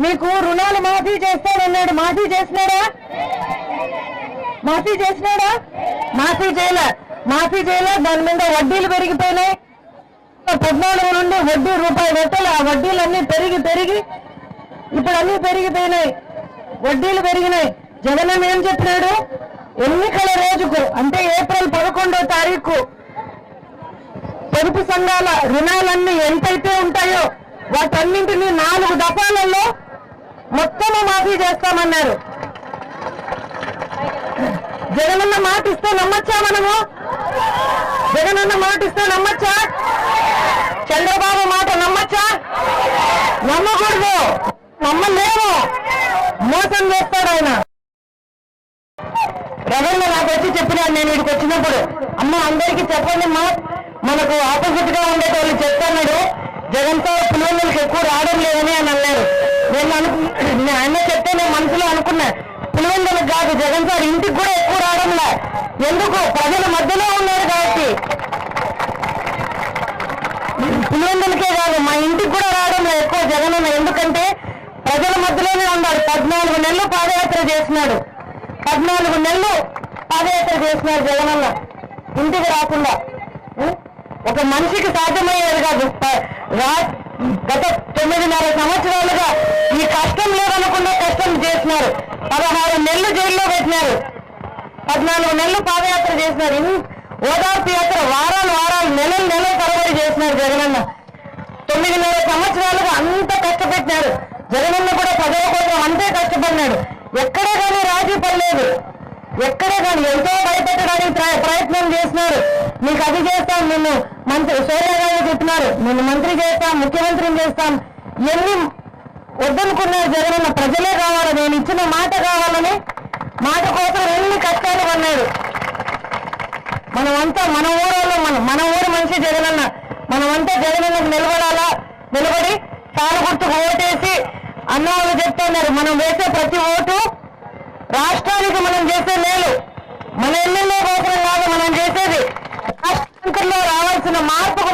మీకు రుణాలు మాఫీ చేస్తానన్నాడు. మాఫీ చేసినాడా? మాఫీ చేసినాడా? మాఫీ చేయలే. మాఫీ చేయలే. దాని మీద వడ్డీలు పెరిగిపోయినాయి. పద్నాలుగు నుండి వడ్డీ రూపాయి పెట్టాలి ఆ వడ్డీలన్నీ పెరిగి పెరిగి ఇప్పుడు అన్ని పెరిగిపోయినాయి. వడ్డీలు పెరిగినాయి. జగన్ ఏం చెప్పినాడు? ఎన్నికల రోజుకు అంటే ఏప్రిల్ పదకొండో తారీఖు పొదుపు సంఘాల రుణాలన్నీ ఎంతైతే ఉంటాయో వాటన్నింటినీ నాలుగు దఫాలలో మొత్తము మాఫీ చేస్తామన్నారు. జగనన్న మాట ఇస్తే నమ్మచ్చా మనము? జగనన్న మాట ఇస్తే నమ్మచ్చా? చంద్రబాబు మాట నమ్మచ్చా? నమ్మకూడదు. నమ్మలేము. మోసం చేస్తాడు ఆయన. రవణ నాకు వచ్చి చెప్పినాడు నేను ఇక్కడికి వచ్చినప్పుడు. అమ్మ అందరికీ చెప్పండి మా మనకు ఆపోజిట్గా ఉండేటోళ్ళు చెప్తున్నాడు జగన్ సార్ పిల్లలకి ఎక్కువ రావడం లేదని అని అన్నారు. నేను అనుకు ఆయన చెప్తే నేను మనసులో అనుకున్నా. పులివెందులకు కాదు జగన్ సార్ ఇంటికి కూడా ఎక్కువ రావడంలే. ఎందుకు? ప్రజల మధ్యలో ఉన్నారు కాబట్టి. పులివెందులకే కాదు మా ఇంటికి కూడా రావడం ఎక్కువ జగనన్న ఎందుకంటే ప్రజల మధ్యలోనే ఉన్నాడు పద్నాలుగు నెలలు పాదయాత్ర చేసినాడు పద్నాలుగు నెలలు పాదయాత్ర చేసినాడు జగనన్న ఇంటికి రాకుండా. ఒక మనిషికి సాధ్యమయ్యేది కాదు. గత తొమ్మిదిన్నర సంవత్సరాలుగా చేసినారు పదహారు నెలలు జైల్లో పెట్టినారు. పద్నాలుగు నెలలు పాదయాత్ర చేసినారు. ఓదార్పు యాత్ర వారాలు వారాలు నెలలు నెలలు తరబడి చేసినారు జగనన్న. తొమ్మిదిన్నర సంవత్సరాలుగా అంత కష్టపెట్టినారు. జగనన్న కూడా పదవ కోసం అంతే కష్టపడినాడు. ఎక్కడే కానీ రాజీ పడలేదు. ఎక్కడే కానీ ఎంతో భయపెట్టడానికి ప్రయత్నం చేసినారు. మీకు అది చేస్తాం నిన్ను మంత్రి సోనియా గాంధీ చెప్పినారు నిన్ను మంత్రి చేస్తాం ముఖ్యమంత్రిని చేస్తాం. ఎన్ని వద్దనుకున్నారు జగనన్న ప్రజలే కావాలి నేను ఇచ్చిన మాట కావాలని మాట కోసం ఎన్ని కష్టాలు పడినాడు మనమంతా మన ఊరోళ్ళు మన మన ఊరు మనిషి జగనన్న. మనమంతా జగనన్నకు నిలబడాలా? నిలబడి చాలా గుర్తుకు ఓటేసి అన్న వాళ్ళు చెప్తున్నారు మనం వేసే ప్రతి ఓటు రాష్ట్రానికి మనం చేసే మేలు. మన ఎమ్మెల్యే కోసం కాదు మనం చేసేది. రాష్ట్రంలో రావాల్సిన మార్పుకు